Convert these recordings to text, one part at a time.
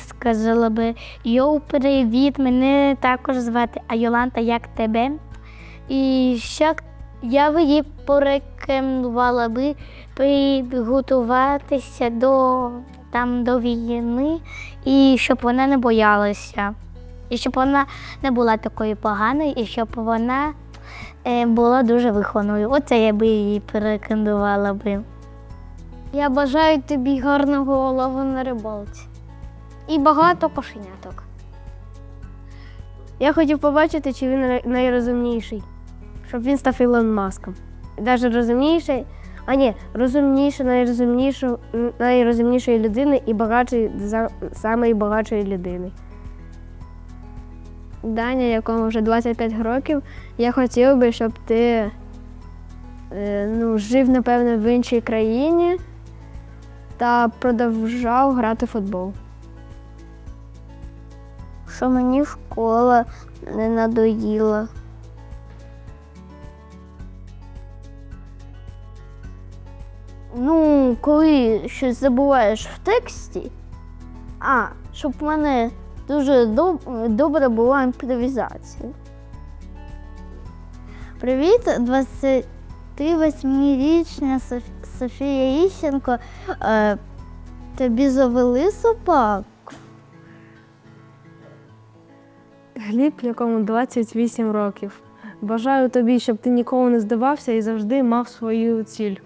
сказала би Йоу, привіт, мене також звати Айоланта, як тебе? І ще я би їй порекомендувала би підготуватися до, там, до війни і щоб вона не боялася. І щоб вона не була такою поганою, і щоб вона е, була дуже вихованою. Оце я би її порекомендувала би. Я бажаю тобі гарного лову на рибалці. І багато кошеняток. Я хотів побачити, чи він найрозумніший, щоб він став Ілон Маском. Навіть розумніший, а ні, розумніше, найрозумнішої людини і багатшої самої багатшої людини. Даня, якому вже 25 років, я хотів би, щоб ти е, ну, жив, напевно, в іншій країні та продовжав грати в футбол. Що мені школа не надоїла. Ну, коли щось забуваєш в тексті, а, щоб в мене дуже доб- добра була імпровізація. Привіт, 28-річна Соф- Софія Іщенко. Е, тобі завели собак? Гліб, якому 28 років. Бажаю тобі, щоб ти ніколи не здавався і завжди мав свою ціль.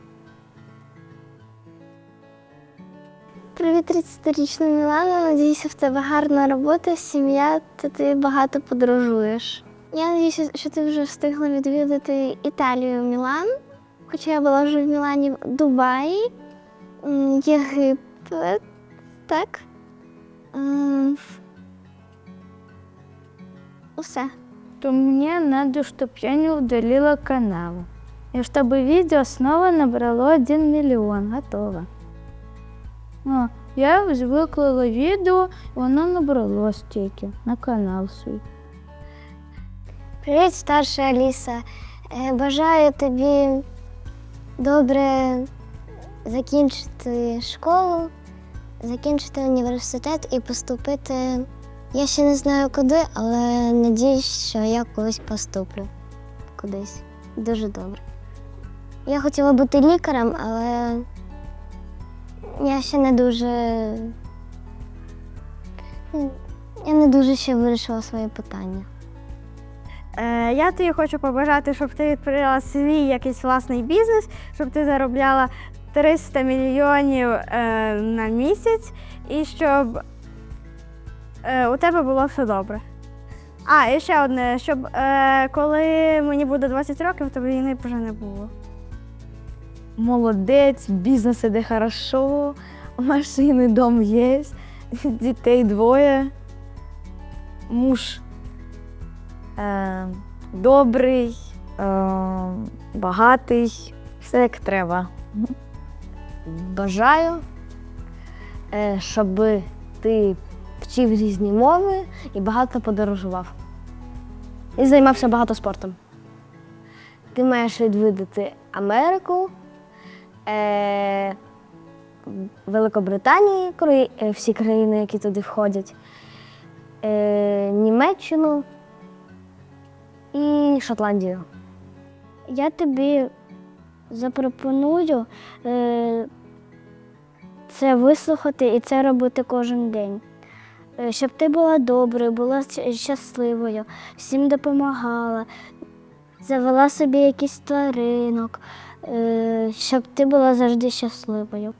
Привіт, 30-річна Мілана. Надіюся, в тебе гарна робота, сім'я, та ти багато подорожуєш. Я надіюся, що ти вже встигла відвідати Італію Мілан. Хоча я була вже в Мілані в Дубаї, Єгипет, так? Усе. То мне надо, чтобы я не удалила канал. И чтобы видео снова набрало 1 миллион. Готово. А, я виклала відео, і воно набрало стільки на канал свій. Привіт, старша Аліса. Е, Бажаю тобі добре закінчити школу, закінчити університет і поступити. Я ще не знаю куди, але надіюсь, що я колись поступлю кудись. Дуже добре. Я хотіла бути лікарем, але я ще не дуже. Я не дуже ще вирішила своє питання. Е, я тобі хочу побажати, щоб ти відкрила свій якийсь власний бізнес, щоб ти заробляла 300 мільйонів е, на місяць і щоб у тебе було все добре. А, і ще одне, щоб е, коли мені буде 20 років, то війни вже не було. Молодець, бізнес іде хорошо, машини, дом є, дітей двоє, муж е, добрий, е, багатий, все як треба. Бажаю, е, щоб ти вчив різні мови і багато подорожував. І займався багато спортом. Ти маєш відвідати Америку, е, Великобританію, кра- е, всі країни, які туди входять, е, Німеччину і Шотландію. Я тобі запропоную е, це вислухати і це робити кожен день. Е, щоб ти була доброю, була щасливою, всім допомагала, завела собі якийсь тваринок, е, щоб ти була завжди щасливою.